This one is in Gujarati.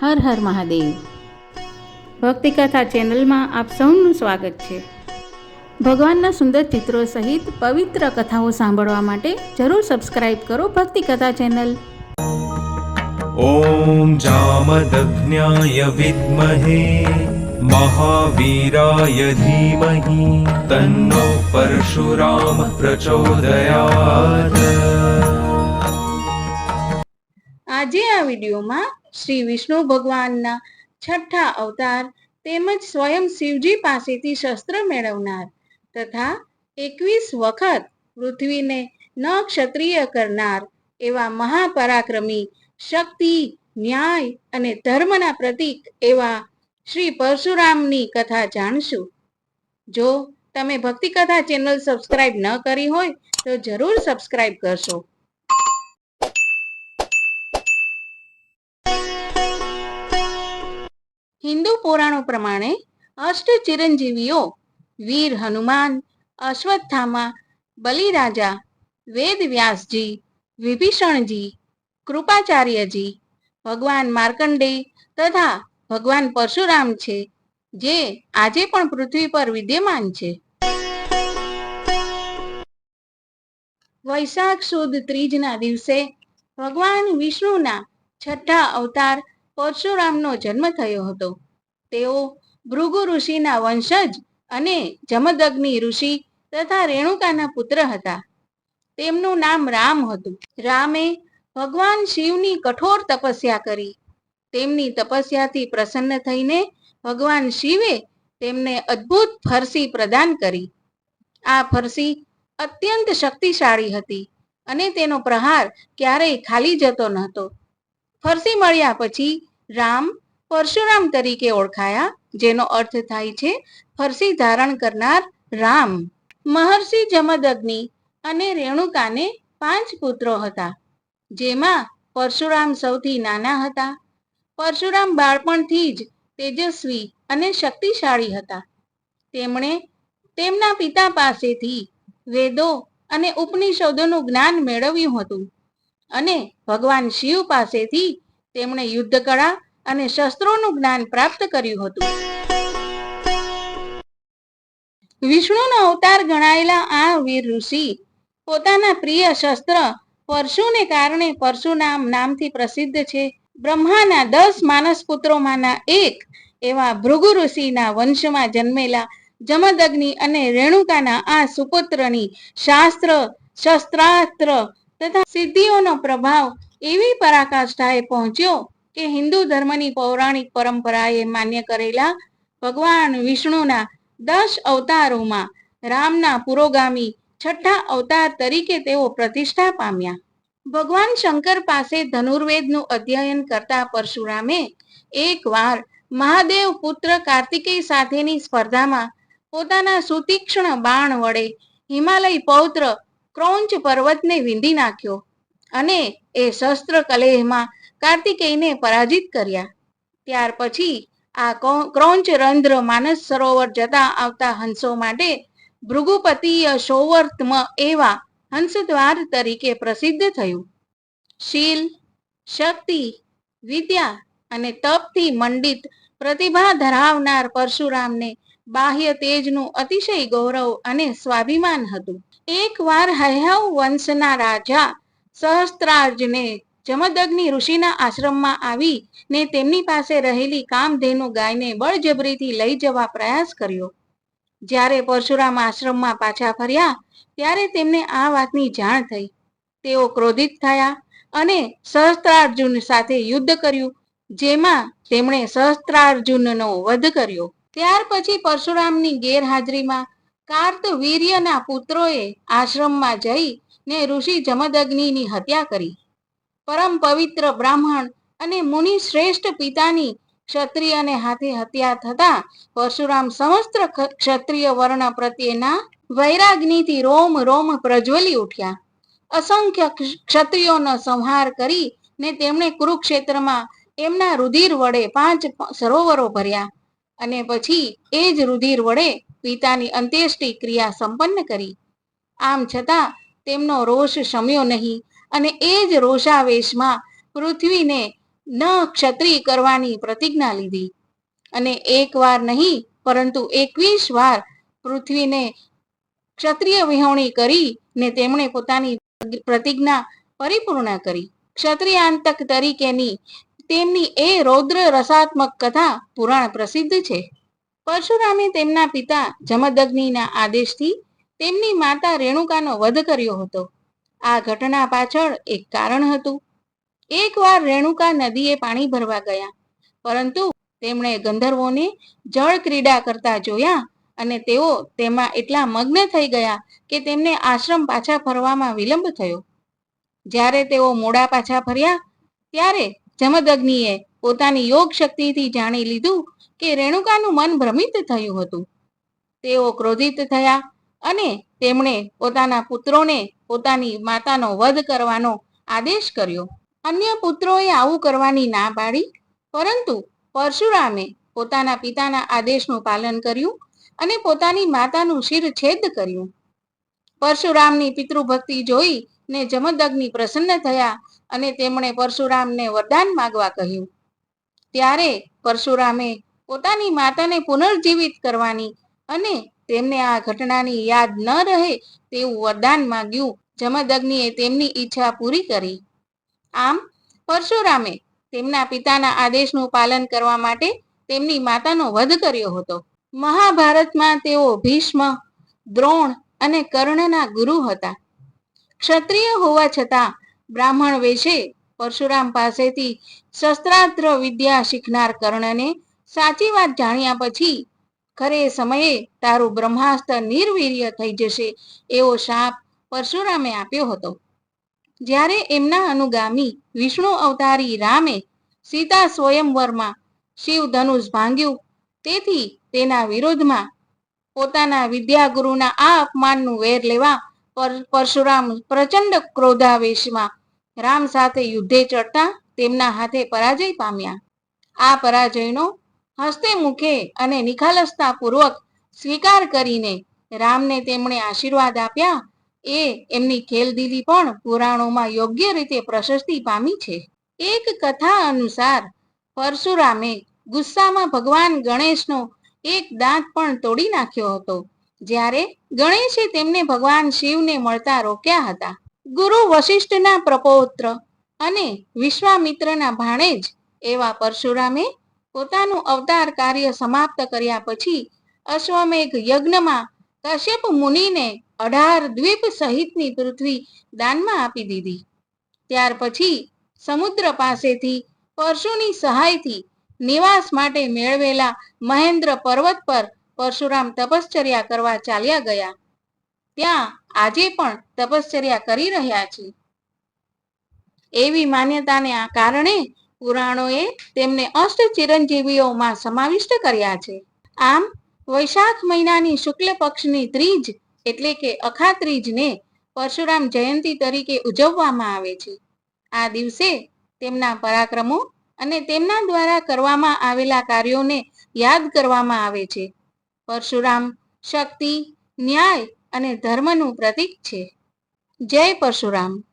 હર હર મહાદેવ. ભક્તિકથા ચેનલમાં આપ સૌનું સ્વાગત છે. ભગવાનના સુંદર ચિત્રો સહિત પવિત્ર કથાઓ સાંભળવા માટે જરૂર સબસ્ક્રાઇબ કરો ભક્તિકથા ચેનલ. ઓમ જામદગ્ન્યાય વિદ્મહે મહાવીરાય ધીમહિ તન્નો પરશુરામ પ્રચોદયાત. આજે આ વિડીયોમાં શ્રી વિષ્ણુ ભગવાનના છઠ્ઠા અવતાર તેમજ સ્વયં શિવજી પાસેથી શસ્ત્ર મેળવનાર તથા એકવીસ વખત પૃથ્વીને ન ક્ષત્રિય કરનાર એવા મહાપરાક્રમી શક્તિ, ન્યાય અને ધર્મના પ્રતીક એવા શ્રી પરશુરામની કથા જાણશું. જો તમે ભક્તિ કથા ચેનલ સબસ્ક્રાઇબ ન કરી હોય તો જરૂર સબસ્ક્રાઇબ કરશો. હિન્દુ પુરાણો પ્રમાણે અષ્ટ ચિરંજીવીઓ, વીર હનુમાન, અશ્વત્થામા, બલિરાજા, વેદ વ્યાસજી, વિભીષણજી, કૃપાચાર્યજી, ભગવાન માર્કંડેય તથા ભગવાન પરશુરામ છે, જે આજે પણ પૃથ્વી પર વિદ્યમાન છે. વૈશાખ સુદ ત્રીજના દિવસે ભગવાન વિષ્ણુના છઠ્ઠા અવતાર પરશુરામનો જન્મ થયો હતો. તેઓ ભૃગુ ઋષિના વંશજ અને જમદગ્નિ ઋષિ તથા રેણુકાના પુત્ર હતા. તેમનું નામ રામ હતું. રામે ભગવાન શિવની કઠોર તપસ્યા કરી. તેમની તપસ્યાથી પ્રસન્ન થઈને ભગવાન શિવે તેમને અદ્ભુત ફરસી પ્રદાન કરી. આ ફરસી અત્યંત શક્તિશાળી હતી અને તેનો પ્રહાર ક્યારેય ખાલી જતો નહોતો. ફરસી મળ્યા પછી રામ પરશુરામ તરીકે ઓળખાયા, જેનો અર્થ થાય છે, ફરસી ધારણ કરનાર રામ. મહર્ષિ જમદગ્નિ અને રેણુકાને પાંચ પુત્રો હતા, જેમાં પરશુરામ સૌથી નાના હતા. પરશુરામ બાળપણથી જ તેજસ્વી અને શક્તિશાળી હતા. તેમણે તેમના પિતા પાસેથી વેદો અને ઉપનિષદોનું જ્ઞાન મેળવ્યું હતું અને ભગવાન શિવ પાસેથી તેમણે યુદ્ધ કળા અને શસ્ત્રોનું જ્ઞાન પ્રાપ્ત કર્યું હતું. વિષ્ણુનો અવતાર ગણાયેલા આ વીર ઋષિ પોતાના પ્રિય શસ્ત્ર પરશુને કારણે પરશુનામ નામથી પ્રસિદ્ધ છે. બ્રહ્માના દસ માનસ પુત્રોમાંના એક એવા ભૃગુ ઋષિના વંશમાં જન્મેલા જમદગ્નિ અને રેણુકાના આ સુપુત્રની શાસ્ત્ર, શસ્ત્રાસ્ત્ર તથા સિદ્ધિઓનો પ્રભાવ એવી પરાકાષ્ઠાએ પહોંચ્યો કે હિન્દુ ધર્મની પૌરાણિક પરંપરાએ માન્ય કરેલા ભગવાન વિષ્ણુના દસ અવતારોમાં રામના પુરોગામી છઠ્ઠા અવતાર તરીકે તેઓ પ્રતિષ્ઠા પામ્યા. ભગવાન શંકર પાસે ધનુર્વેદનું અધ્યયન કરતા પરશુરામે એકવાર મહાદેવ પુત્ર કાર્તિકેય સાથેની સ્પર્ધામાં પોતાના સુતીક્ષ્ણ બાણ વડે હિમાલય પૌત્ર ક્રૌંચ પર્વતને વીંધી નાખ્યો. અને એ શસ્ત્ર કલેહમાં કાર્તિકેયને પરાજિત કર્યા. ત્યાર પછી આ ક્રોંચ રંધ્ર માનસ સરોવર જતા આવતા હંસો માટે ભૃગુપતિય સૌવર્તમ એવા હંસદ્વાર તરીકે પ્રસિદ્ધ થયું. શીલ, શક્તિ, વિદ્યા અને તપથી મંડિત પ્રતિભા ધરાવનાર પરશુરામને બાહ્ય તેજનું અતિશય ગૌરવ અને સ્વાભિમાન હતું. એકવાર હૈહવ વંશના રાજા સહસ્ત્રાર્જને જમદગ્નિ ઋષિના આશ્રમમાં આવી ને તેમની પાસે રહેલી કામધેનુ ગાયને બળજબરીથી લઈ જવા પ્રયાસ કર્યો. જ્યારે પરશુરામ આશ્રમમાં પાછા ફર્યા, ત્યારે તેમને આ વાતની જાણ થઈ. તેઓ ક્રોધિત થયા અને સહસ્ત્રાર્જુન સાથે યુદ્ધ કર્યું, જેમાં તેમણે સહસ્ત્રાર્જુનનો વધ કર્યો. ત્યાર પછી પરશુરામની ગેરહાજરીમાં કાર્તવીર્યના પુત્રોએ આશ્રમમાં જઈ ને ઋષિ જમદગ્નિની હત્યા કરી. પરમ પવિત્ર બ્રાહ્મણ અને મુનિ શ્રેષ્ઠ પિતાની ક્ષત્રિયને હાથે હત્યા થતા પરશુરામ સમસ્ત ક્ષત્રિય વર્ણ પ્રત્યેના વૈરાગ્નિથી રોમ રોમ પ્રજ્વલી ઉઠ્યા. અસંખ્ય ક્ષત્રિયોનો સંહાર કરી ને તેમણે કુરુક્ષેત્રમાં એમના રુધિર વડે પાંચ સરોવરો ભર્યા અને પછી એ જ રુધિર વડે પિતાની અંત્યેષ્ટિ ક્રિયા સંપન્ન કરી. આમ છતાં તેમનો રોષ શમ્યો નહીં અને એ જ રોષાવેશમાં પૃથ્વીને ન ક્ષત્રિય કરવાની પ્રતિજ્ઞા લીધી. અને એક વાર નહીં, પરંતુ એકવીસ વાર પૃથ્વીને ક્ષત્રિય વિહોણી કરી ને તેમણે પોતાની પ્રતિજ્ઞા પરિપૂર્ણ કરી. ક્ષત્રિયાંતક તરીકેની તેમની એ રૌદ્ર રસાત્મક કથા પુરાણ પ્રસિદ્ધ છે. પરશુરામે તેમના પિતા જમદગ્નિના આદેશથી તેમની માતા રેણુકાનો વધ કર્યો હતો. આ ઘટના પાછળ એક કારણ હતું. એકવાર રેણુકા નદીએ પાણી ભરવા ગયા, પરંતુ તેમણે ગંધર્વોને જળ ક્રીડા કરતા જોયા અને તેઓ તેમાં એટલા મગ્ન થઈ ગયા કે તેમને આશ્રમ પાછા ફરવામાં વિલંબ થયો. જ્યારે તેઓ મોડા પાછા ફર્યા, ત્યારે જમદગ્નિએ પોતાની યોગ શક્તિથી જાણી લીધું કે રેણુકાનું મન ભ્રમિત થયું હતું. તેઓ ક્રોધિત થયા અને તેમણે પોતાના પુત્રોને પોતાની માતાનો વધ કરવાનો આદેશ કર્યો. અન્ય પુત્રોએ આવું કરવાની ના પાડી, પરંતુ પરશુરામે પોતાના પિતાના આદેશનું પાલન કર્યું અને પોતાની માતાનું શિર છેદ કર્યું. પરશુરામની પિતૃભક્તિ જોઈ ને જમદગ્નિ પ્રસન્ન થયા અને તેમણે પરશુરામને વરદાન માગવા કહ્યું. ત્યારે પરશુરામે પોતાની માતાને પુનર્જીવિત કરવાની અને તેમને આ ઘટનાની યાદ ન રહે તેવું વરદાન માંગ્યું. જમદગ્નિએ તેમની ઈચ્છા પૂરી કરી. આમ, પરશુરામે તેમના પિતાના આદેશનું પાલન કરવા માટે તેમની માતાનો વધ કર્યો હતો. મહાભારતમાં તેઓ ભીષ્મ, દ્રોણ અને કર્ણના ગુરુ હતા. ક્ષત્રિય હોવા છતાં બ્રાહ્મણ વેશે પરશુરામ પાસેથી શસ્ત્રાસ્ત્ર વિદ્યા શીખનાર કર્ણને સાચી વાત જાણ્યા પછી ખરે સમયે તારું બ્રહ્માસ્ત્ર નિર્વીર્ય થઈ જશે, એવો શાપ પરશુરામે આપ્યો હતો. જ્યારે એમના અનુગામી વિષ્ણુ અવતારી રામે સીતા સ્વયંવરમાં શિવ ધનુષ ભાંગ્યું, તેથી તેના વિરોધમાં પોતાના વિદ્યાગુરુના આ અપમાનનું વેર લેવા પર- પરશુરામ પ્રચંડ ક્રોધાવેશમાં રામ સાથે યુદ્ધે ચડતા તેમના હાથે પરાજય પામ્યા. આ પરાજયનો હસ્તે મુખે અને નિખાલસતા પૂર્વક સ્વીકાર કરીને રામને તેમણે આશીર્વાદ આપ્યા. એ એમની ખેલદીલી પણ પુરાણોમાં યોગ્ય રીતે પ્રશસ્તિ પામી છે. એક કથા અનુસાર પરશુરામે ગુસ્સામાં ભગવાન ગણેશનો એક દાંત પણ તોડી નાખ્યો હતો. જ્યારે ગણેશે તેમને ભગવાન શિવને મળતા રોક્યા હતા. ગુરુ વશિષ્ઠના પ્રપૌત્ર અને વિશ્વામિત્રના ભાણેજ એવા પરશુરામે પોતાનું અવતાર કાર્ય સમાપ્ત કર્યા પછી અશ્વમેઘ યજ્ઞમાં કશ્યપ મુનિને અઢાર દ્વીપ સહિતની પૃથ્વી દાનમાં આપી દીધી. ત્યાર પછી સમુદ્ર પાસેથી પરશુની સહાયથી નિવાસ માટે મેળવેલા મહેન્દ્ર પર્વત પર પરશુરામ તપશ્ચર્યા કરવા ચાલ્યા ગયા. ત્યાં આજે પણ તપશ્ચર્યા કરી રહ્યા છે. એવી માન્યતાને આ કારણે પુરાણોએ તેમને અષ્ટ ચિરંજીવીઓમાં સમાવિષ્ટ કર્યા છે. આમ, વૈશાખ મહિનાની શુક્લ પક્ષની ત્રીજ એટલે કે અખા ત્રીજને પરશુરામ જયંતી તરીકે ઉજવવામાં આવે છે. આ દિવસે તેમના પરાક્રમો અને તેમના દ્વારા કરવામાં આવેલા કાર્યોને યાદ કરવામાં આવે છે. પરશુરામ શક્તિ, ન્યાય અને ધર્મનું પ્રતીક છે. જય પરશુરામ.